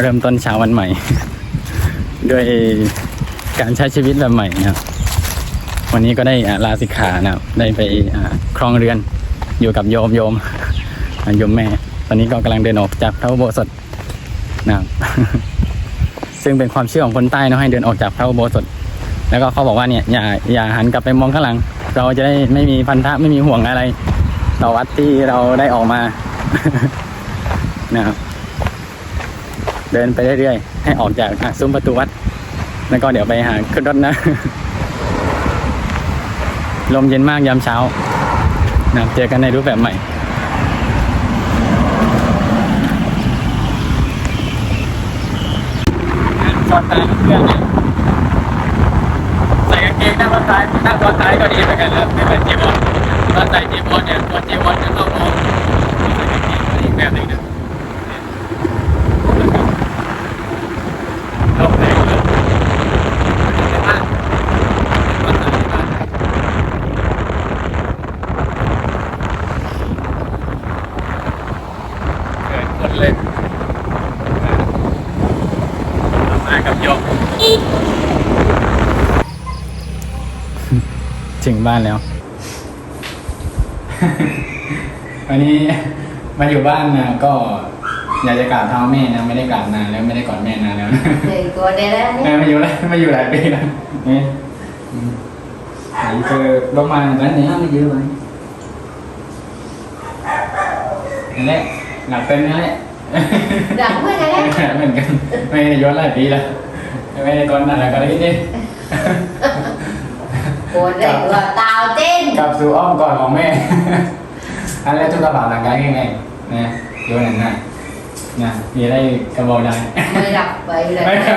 เริ่มต้นเช้าวันใหม่ ด้วยการใช้ชีวิตแบบใหม่นะครับ วันนี้ก็ได้ลาสิกขานะครับ ได้ไปครองเรือนอยู่กับโยมโยมโยมแม่ ตอนนี้ก็กำลังเดินออกจากพระอุโบสถนะครับซึ่งเป็นความเชื่อของคนใต้เนาะให้เดินออกจากพระอุโบสถ แล้วก็เขาบอกว่าเนี่ยอย่าอย่าหันกลับไปมองข้างหลัง เราจะได้ไม่มีพันธะไม่มีห่วงอะไร ต่อวัดที่เราได้ออกมานะครับ เดินไปเรื่อยๆ ให้ออกจากซุ้มประตูวัด แล้วก็เดี๋ยวไปหาขึ้นรถนะ ลมเย็นมากยามเช้านะเจอกันในรูปแบบใหม่ซ้อนท้ายเพื่อนใส่กางเกงนั่งรถท้ายนั่งซ้อนท้ายก็ดีเหมือนกันนะไม่เหมือนจีบอลตอนใส่จีบอลเนี่ยตัวจีบอลจะต้องมองอีกแบบหนึ่งนะลมแรงเลยอะรถท้ายบ้านเกิดคนเลย มากับโยก ถึงบ้านแล้ว วันนี้มาอยู่บ้านนะก็อยากจะกราบเท้าแม่นะไม่ได้กราบนานแล้วไม่ได้กอดแม่นานแล้วนะ Thì cô đây đó แม่มาอยู่แล้วมาอยู่หลายปีแล้วนี่อืมไหนเจอลงมาตอนนี้มาอยู่ไหมนั่นแหละหลับเป็นนั่นแหละ Rộng quá này đó เหมือนกันไม่ได้ย้อนหลายปีแล้วไม่ได้ตอนนั้นแล้วก็ เลยนี่ Cô đây là tàu tin กลับสู่อ้อมกอดของแม่อันแรกทุกกระเป๋าหลังกายง่ายๆนะโยนหนังหน้านะมีอะไรกระบอกได้ Mày đọc vậy ไม่ là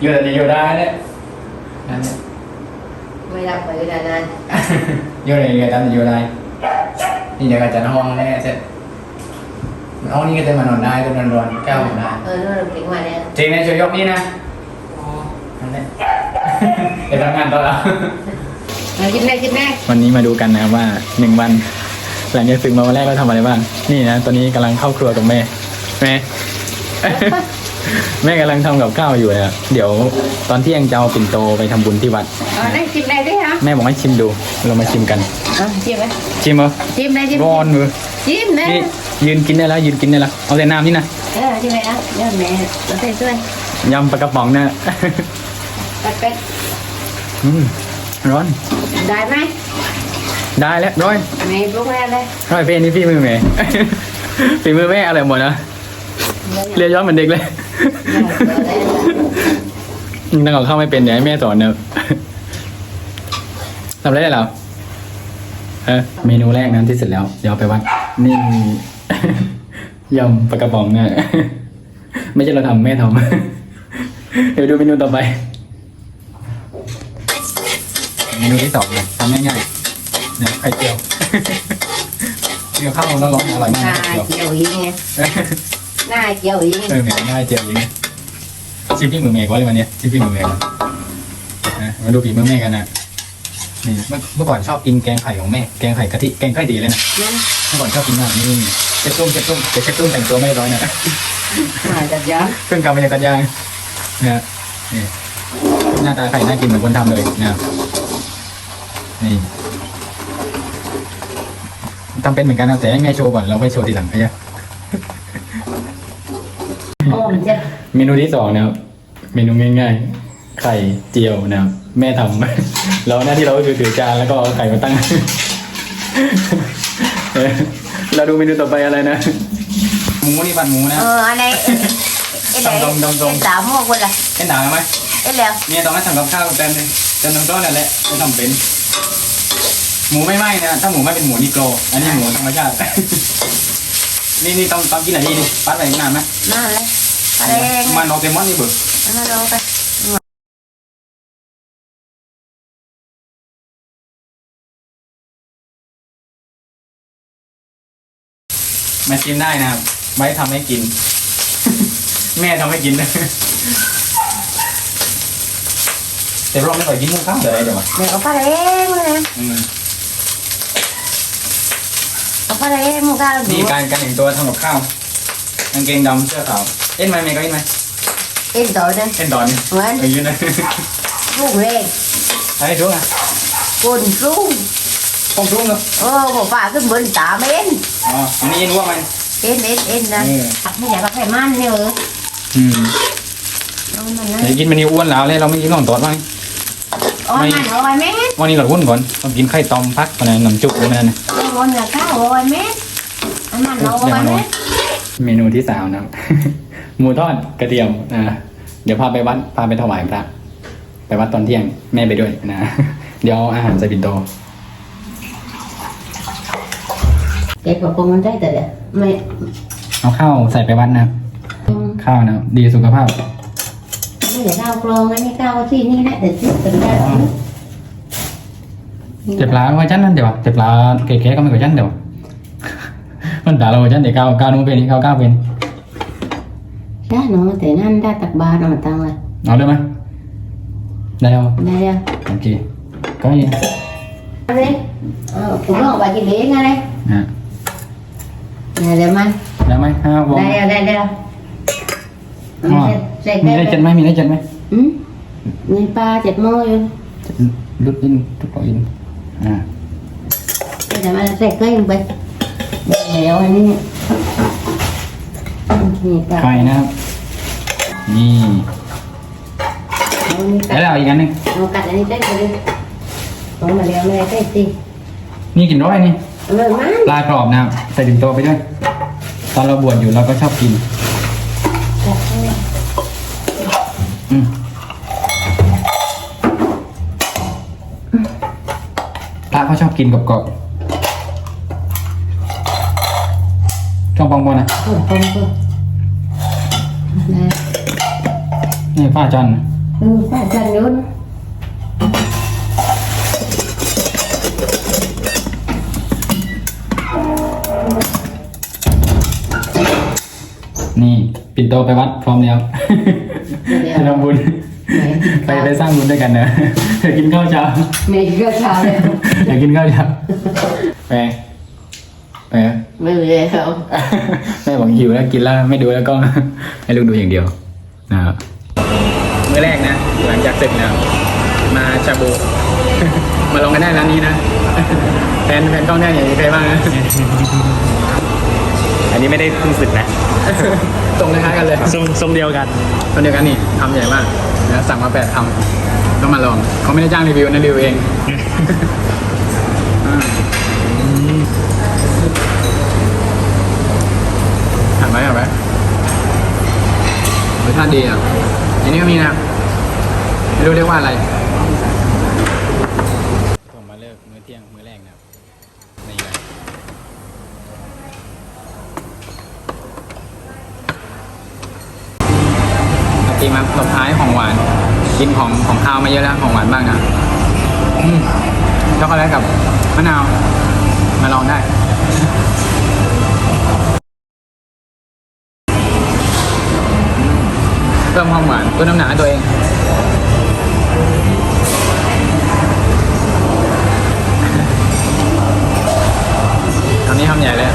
อยู่แต่จะอยู่ได้เนี่ยนั่นแหละ Mày đọc vậy là nè อยู่ในเรือตามจะอยู่ได้นี่เดี๋ยวก็จะห้องแน่เสร็จห้องนี้ก็จะมานอนได้ก็นอนรอนแก้วผมได้ Ờ nó được tiếng ngoài nè จริงนะช่วยยกนี่นะนั่นแหละเดี๋ยว ทำงานต่อแล้ว Rồi chim đây chim đây วันนี้มาดูกันนะครับว่าหนึ่งวัน หลังจากฝึกมาวันแรกเราทำอะไรบ้าง นี่นะ ตอนนี้กำลังเข้าครัวกับแม่ แม่ แม่กำลังทำกับข้าวอยู่นะเดี๋ยวตอนเที่ยงจะเอาปิ่นโตไปทำบุญที่วัด Ờ đây chim đây đấy hả แม่บอกให้ชิมดู เรามาชิมกัน Ờ chim đây ชิมเหรอ Chim đây chim ร้อนมือ Chim นี่ đây ยืนกินได้แล้วยืนกินได้แล้ว เอาแต่น้ำนี่นะ Ờ chim đây á Giờ mẹ Nó tên tôi ยำปลากระป๋องนะ Bạch bạch อืมร้อน Đại mai ได้แล้วร้อย Mẹ lúc ra đây ร้อยเป้นี่พี่มือแม่ฝีมือแม่อะไรหมดนะ Đây เรียนย้อนเหมือนเด็กเลย Ở đây là นั่งกับข้าวไม่เป็นเดี๋ยวให้แม่สอนเนอะทำได้เหรอเออเมนูแรกนั้นที่เสร็จแล้ว เดี๋ยวเอาไปวัดนี่ยำปลากระป๋องเนี่ยไม่ใช่เราทำแม่ทำเดี๋ยวดูเมนูต่อไปเมนูที่สองเลยทำง่ายๆเนี่ยไข่เจียวเจียวข้าวร้อนๆอร่อยมากไข่เจียว Nà chiều gì nha Nà chiều gì เออเหมือนง่ายเจียวอย่างนี้ชิมพี่มือแม่ก่อนเลยวันเนี้ยชิมพี่มือแม่ก่อนนะมาดูฝีมือแม่กันนะนี่เมื่อเมื่อก่อนชอบกินแกงไข่ของแม่แกงไข่กะทิแกงไข่ดีเลยนะ Nè เมื่อก่อนชอบกินมากนี่เช็ดตุ้มเช็ดตุ้มเดี๋ยวเช็ดตุ้มแต่งตัวไม่ร้อยนะ Mà chặt gió เพิ่งกลับมาจากกัดยางนะนี่หน้าตาไข่น่ากินเหมือนคนทำเลยนะครับ นี่ทำเป็นเหมือนกันนะแต่ให้แม่โชว์ก่อนเราไปโชว์ทีหลังไปยัง Ôm chứ เมนูที่สองนะครับ เมนูง่าย ๆ ไข่เจียวนะครับ แม่ทำเราหน้าที่เราก็คือถือจานแล้วก็เอาไข่มาตั้งเออเราดูเมนูต่อไปอะไรนะ หมูนี่ผัดหมูนะ Ờ anh đây Cái Đồng, đồng, đồng, đồng. Cái tạm mua quên là เห็นหนาไหม Cái leo เนี่ยต้องให้ทำกับข้าวแต่แต่น้ำต้นนั่นแหละไม่ทำเป็น หมูไม่ไหม้นะ ถ้าหมูไม่เป็นหมูนิโกรอันนี้หมูธรรมชาติ นี่นี่ต้องต้องกินอะไรนี่ปัดไปนานไหม Nó đây Ở đây มันโนเตมอนนี่เบิก Nó đâu coi มาชิมได้นะครับไว้ทำให้กิน แม่ทำให้กินนะ แต่เราไม่ค่อยกินหมูข้าวเลยเดี๋ยวมา Này có phát đấy nè อืม Có phát đấy mua cao นี่ đủ การการแต่งตัวทำกับข้าวกางเกงดำเสื้อขาวเอ็นไหมแม่ก็เอ็นไหมเอ็นต่อนั่นเอ็นดอนเหมือนอย่างนี้นะลูกเล็กไอ้ทุกอะคนรุ่งคงทุกเนาะเออบอกว่าขึ้นบนตามเอ็นอ๋ออันนี้เอ็นว่ามันเอ็นเอ็นเอ็นนะเออไม่อยากไปมันเนี่ยเอออืมเอามันนะไหนกินมันนี่อ้วนแล้วเลยเราไม่กินของตอดบ้าง เอามันเอาไว้แม่วันนี้เราวุ่นก่อนต้องกินไข่ต้มพักอะไรน้ำจุกอะไรนั่นนะเอาวันเนี่ยข้าวเอาไว้แม่เอามันเอาไว้แม่เมนูที่สามนะครับหมูทอดกระเทียมอ่าเดี๋ยวพาไปวัดพาไปถวายพระไปวัดตอนเที่ยงแม่ไปด้วยนะเดี๋ยวเอาอาหารใส่ปิ่นโตเด็กบอกคงมันได้แต่เดี๋ยวไม่เอาข้าวใส่ไปวัดนะครับข้าวนะครับดีสุขภาพ ไม่ได้ข้าวกรองอันนี้ข้าวที่นี่แหละแต่ที่เป็นได้เจ็บหลาไว้ชั้นนั่นเดี๋ยวเจ็บหลาเก๋ๆก็ไม่กว่าชั้นเดี๋ยวมันด่าเราไว้ชั้น เดี๋ยวก้าวก้าวนู้นเป็นก้าวก้าวเป็นใช่เนาะแต่นั่นได้ตักบาตรมาตังเลยเอาได้ไหมได้เอาได้แล้วโอเคก็ยังอะไรเออผมลองไปกินเลี้ยงอะไรนะได้แล้วมั้ยได้ไหมห้าวงได้แล้วได้แล้วอ๋อใส่มีได้เจ็ดไหมมีได้เจ็ดไหมอืมมีปลาเจ็ดโมงอยู่รุดอินทุกคนอินอ่าแต่มันใส่เกลือลงไปแล้วอันนี้นี่ปลาไข่นะครับนี่เอานี่กัแล้วดเราอีกอันหนึงเอากัดอันนี้ใส่ไปเลยเอามาแล้วไม่ได้ใส่สินี่กินร้อยนี่เอาเลยมั้งปลากรอบนะครับใส่ถึงโตไปด้วยตอนเราบวชอยู่เราก็ชอบกิน อืม พระเขาชอบกินกรอบๆช่องปองบอลนะโอ้โหนะนี่ป้าจันเออป้าจันนู้น ปิดโตไปวัดพร้อมแล้วเดี๋ยวไปทำบุญไปไปสร้างบุญด้วยกันเนอะเดี๋ยวกินข้าวเช้าเมย์ก็เช้าเลยเดี๋ยวกินข้าวเช้าไปไปไม่เลยเขาแม่บอกหิวแล้วกินแล้วไม่ดูแล้วก็ให้ลูกดูอย่างเดียวนะครับมื้อแรกนะ หลังจากเสร็จแล้วมาชาบูมาลองกันได้ร้านนี้นะแฟนแฟนกล้องได้อย่างนี้ใครบ้างนะ อันนี้ไม่ได้เพิ่งสึกนะตรงคล้ายๆกันเลยส้มส้มเดียวกันคนเดียวกันนี่ทำใหญ่มากนะสั่งมาแปดทำต้องมาลองเขาไม่ได้จ้างรีวิวนะรีวิวเองอ่าหันไหมหันไหมรสชาติดีอะอันนี้ก็มีนะไม่รู้เรียกว่าอะไร ริงครับตบท้ายของหวาน กินของของข้าวมาเยอะแล้วของหวานบ้างนะช็อกโกแลตกับมะนาว มาลองได้เพิ่มความหวานเพิ่มน้ำหนักตัวเองคำนี้ทำใหญ่เลย